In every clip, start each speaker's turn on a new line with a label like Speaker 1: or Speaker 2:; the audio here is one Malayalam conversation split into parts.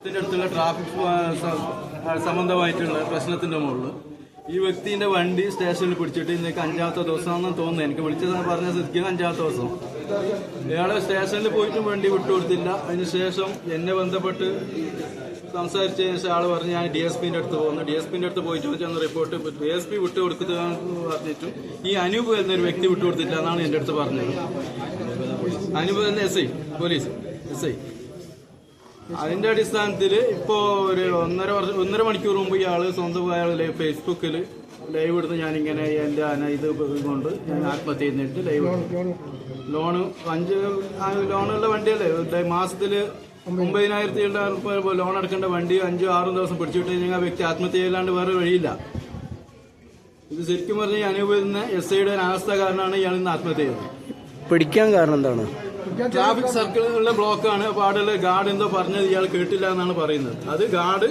Speaker 1: ഇതിന്റെ അടുത്തുള്ള ട്രാഫിക് സംബന്ധമായിട്ടുള്ള പ്രശ്നത്തിന്റെ മുകളിൽ ഈ വ്യക്തിന്റെ വണ്ടി സ്റ്റേഷനിൽ പിടിച്ചിട്ട് ഇന്നേക്ക് അഞ്ചാമത്തെ ദിവസമാണെന്ന് തോന്നുന്നു. എനിക്ക് വിളിച്ചത് പറഞ്ഞ സ്ഥിതിക്ക് അഞ്ചാമത്തെ ദിവസം. ഇയാളെ സ്റ്റേഷനിൽ പോയിട്ടും വണ്ടി വിട്ടുകൊടുത്തില്ല. അതിനുശേഷം എന്നെ ബന്ധപ്പെട്ട് സംസാരിച്ചതിന് ശേഷം ആൾ പറഞ്ഞ് ഞാൻ ഡി എസ് പിന്റെ അടുത്ത് പോകുന്നു. ഡി എസ് പിന്റെ അടുത്ത് പോയിട്ട് വെച്ചാൽ റിപ്പോർട്ട് ഡി എസ് പി വിട്ടു വിട്ടുകൊടുക്കുന്നതാണെന്ന് പറഞ്ഞിട്ടു ഈ അനൂപ് എന്നൊരു വ്യക്തി വിട്ടു കൊടുത്തില്ല എന്നാണ് എന്റെ അടുത്ത് പറഞ്ഞത്. അനൂപ് എന്ന S I police S I അതിന്റെ അടിസ്ഥാനത്തിൽ ഇപ്പോ ഒരു ഒന്നര വർഷം ഒന്നര മണിക്കൂർ മുമ്പ് ഇയാൾ സ്വന്തം അയാൾ ഫേസ്ബുക്കിൽ ലൈവ് എടുത്ത് ഇങ്ങനെ എന്റെ അന ഇത് കൊണ്ട് ഞാൻ ആത്മഹത്യ ചെയ്യുന്നിട്ട് ലൈവ് ലോണ് അഞ്ച് ലോണുള്ള വണ്ടിയല്ലേ? മാസത്തിൽ മാസത്തിൽ ഒമ്പതിനായിരത്തി ലോൺ അടക്കേണ്ട വണ്ടി അഞ്ചും ആറും ദിവസം പിടിച്ചിട്ട് കഴിഞ്ഞാൽ ആ വ്യക്തി ആത്മഹത്യ ചെയ്യലാണ്ട് വേറെ വഴിയില്ല. ഇത് ശരിക്കും പറഞ്ഞാൽ അനുഭവിക്കുന്ന എസ് ഐയുടെ അനാസ്ഥ കാരണമാണ് ഇയാൾ ഇന്ന് ആത്മഹത്യ ചെയ്തത്.
Speaker 2: പിടിക്കാൻ കാരണം എന്താണ്?
Speaker 1: ട്രാഫിക് സർക്കിളിലുള്ള ബ്ലോക്കാണ് അപ്പൊ അവിടെ ഗാർഡ് എന്തോ പറഞ്ഞത് ഇയാൾ കേട്ടില്ല എന്നാണ് പറയുന്നത്. അത് ഗാർഡ്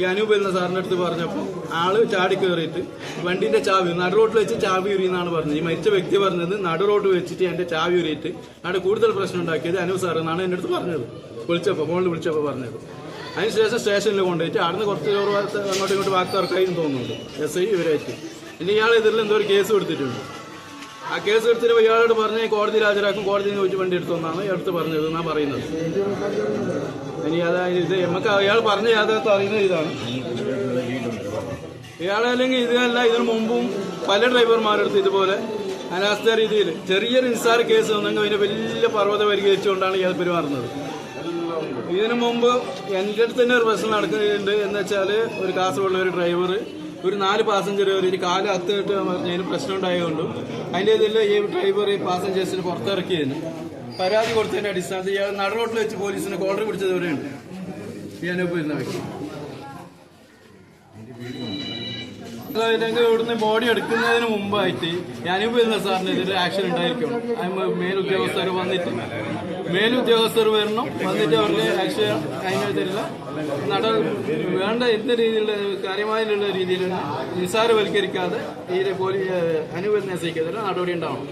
Speaker 1: ഈ അനൂപ് എന്ന സാറിന്റെ അടുത്ത് പറഞ്ഞപ്പോൾ ആൾ ചാടി കയറിയിട്ട് വണ്ടിന്റെ ചാവി നടു റോട്ടിൽ വെച്ച് ചാവി ഉരിയെന്നാണ് പറഞ്ഞത്. ഈ മരിച്ച വ്യക്തി പറഞ്ഞത് നടു റോട്ട് വെച്ചിട്ട് എന്റെ ചാവി ഉരിയിട്ട് അവിടെ കൂടുതൽ പ്രശ്നം ഉണ്ടാക്കിയത് അനൂപ് സാർ എന്നാണ് എന്റെ അടുത്ത് പറഞ്ഞത്. വിളിച്ചപ്പോൾ ഫോണിൽ വിളിച്ചപ്പോൾ പറഞ്ഞത്. അതിനുശേഷം സ്റ്റേഷനിൽ കൊണ്ടുപോയിട്ട് അവിടുന്ന് കുറച്ച് അങ്ങോട്ടും ഇങ്ങോട്ട് വാക്കാർക്കായി തോന്നുന്നുണ്ട്. എസ് ഐ ഇവരായിട്ട്. ഇനി ഇയാൾ ഇതിൽ എന്തോ ഒരു കേസ് കൊടുത്തിട്ടുണ്ട്. ആ കേസ് എടുത്തിട്ട് ഇയാളോട് പറഞ്ഞ് കോടതിയിൽ ഹാജരാക്കും കോടതിയിൽ ചോദിച്ച് വണ്ടി എടുത്തോന്നാണ് എടുത്ത് പറഞ്ഞത് എന്നാ പറയുന്നത്. ഇനി അതായത് ഇത് നമുക്ക് ഇയാൾ പറഞ്ഞ യാഥാർത്ഥ്യം അറിയുന്ന ഇതാണ്. ഇയാളെ അല്ലെങ്കിൽ ഇതല്ല ഇതിനു മുമ്പും പല ഡ്രൈവർമാരെടുത്ത് ഇതുപോലെ അനാസ്ഥ രീതിയിൽ ചെറിയൊരു നിസ്സാര കേസ് വന്നെങ്കിൽ അതിനെ വലിയ പർവത പരിഹരിച്ചുകൊണ്ടാണ് ഇയാൾ പെരുമാറുന്നത്. ഇതിനു മുമ്പ് എന്റെ അടുത്ത് തന്നെ ഒരു പ്രശ്നം നടക്കുന്നുണ്ട്. എന്ന് വെച്ചാൽ ഒരു കാസർഗോഡിലെ ഒരു ഡ്രൈവർ ഒരു നാല് പാസഞ്ചർ ഒരു കാൽ അത്തിട്ട് പറഞ്ഞതിന് പ്രശ്നം ഉണ്ടായതുകൊണ്ടും അതിന്റെ ഇതിൽ ഈ ഡ്രൈവർ ഈ പാസഞ്ചേഴ്സിന് പുറത്തിറക്കിയതിന് പരാതി കൊടുത്തതിന്റെ അടിസ്ഥാനത്തിൽ ഇയാൾ നടറോട്ടിൽ വെച്ച് പോലീസിന് കോളർ പിടിച്ചത് വരെയുണ്ട് ഈ അനുഭവിക്കുന്ന വ്യക്തി ഇവിടുന്ന് ബോഡി എടുക്കുന്നതിന് മുമ്പായിട്ട് ഈ അനുഭവിക്കുന്ന സാറിനെതിരെ ആക്ഷൻ ഉണ്ടായിരിക്കണം മേൽ മേലുദ്യോഗസ്ഥർ വന്നിട്ട്. മേലുദ്യോഗസ്ഥർ വരണം. വന്നിട്ട് അവരുടെ ആക്ഷൻ തരില്ല നട വേണ്ട എന്ത് രീതിയിലുള്ള കാര്യമായുള്ള രീതിയിൽ നിസ്സാരവൽക്കരിക്കാതെ ഈ പോലീസ് അനുവദിക്കാതെ നടപടി ഉണ്ടാവണം.